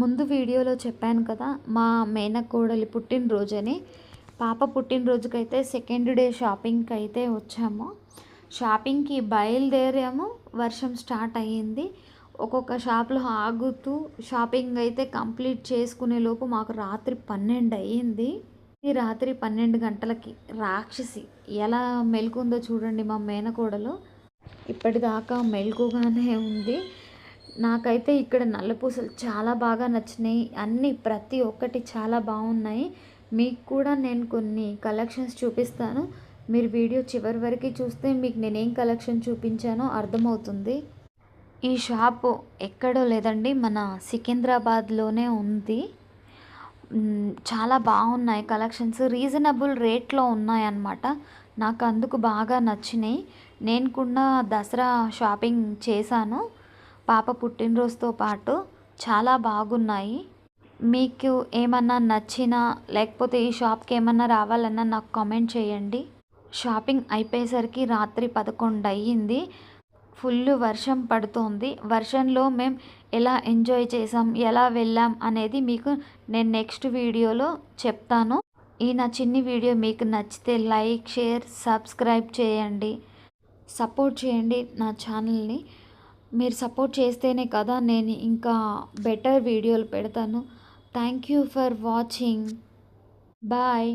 ముందు వీడియోలో చెప్పాను కదా మా మేనకోడలి పుట్టినరోజని. పాప పుట్టినరోజుకైతే సెకండ్ డే షాపింగ్కి అయితే వచ్చాము. షాపింగ్కి బయలుదేరాము వర్షం స్టార్ట్ అయ్యింది. ఒక్కొక్క షాప్లో ఆగుతూ షాపింగ్ అయితే కంప్లీట్ చేసుకునే లోపు మాకు రాత్రి పన్నెండు అయ్యింది. ఈ రాత్రి పన్నెండు గంటలకి రాక్షసి ఎలా మెలుకుందో చూడండి మా మేనకోడలు. ఇప్పటిదాకా మెలుకుగానే ఉంది. నాకైతే ఇక్కడ నల్లపూసలు చాలా బాగా నచ్చినాయి. అన్నీ ప్రతి ఒక్కటి చాలా బాగున్నాయి. మీకు కూడా నేను కొన్ని కలెక్షన్స్ చూపిస్తాను. మీరు వీడియో చివరి వరకు చూస్తే మీకు నేనేం కలెక్షన్ చూపించానో అర్థమవుతుంది. ఈ షాపు ఎక్కడో లేదండి మన సికింద్రాబాద్లోనే ఉంది. చాలా బాగున్నాయి కలెక్షన్స్. రీజనబుల్ రేట్లో ఉన్నాయన్నమాట. నాకు అందుకు బాగా నచ్చినాయి. నేను కూడా దసరా షాపింగ్ చేశాను. పాప పుట్టినరోజుతో పాటు చాలా బాగున్నాయి. మీకు ఏమన్నా నచ్చినా లేకపోతే ఈ షాప్కి ఏమన్నా రావాలన్నా నాకు కామెంట్ చేయండి. షాపింగ్ అయిపోయేసరికి రాత్రి పదకొండు అయ్యింది. ఫుల్ వర్షం పడుతోంది. వర్షంలో మేము ఎలా ఎంజాయ్ చేసాం ఎలా వెళ్ళాం అనేది మీకు నేను నెక్స్ట్ వీడియోలో చెప్తాను. ఈ నా చిన్ని వీడియో మీకు నచ్చితే లైక్ షేర్ సబ్స్క్రైబ్ చేయండి. సపోర్ట్ చేయండి నా ఛానల్ని. మీరు సపోర్ట్ చేస్తేనే కదా నేను ఇంకా బెటర్ వీడియోలు పెడతాను. Thank you for watching bye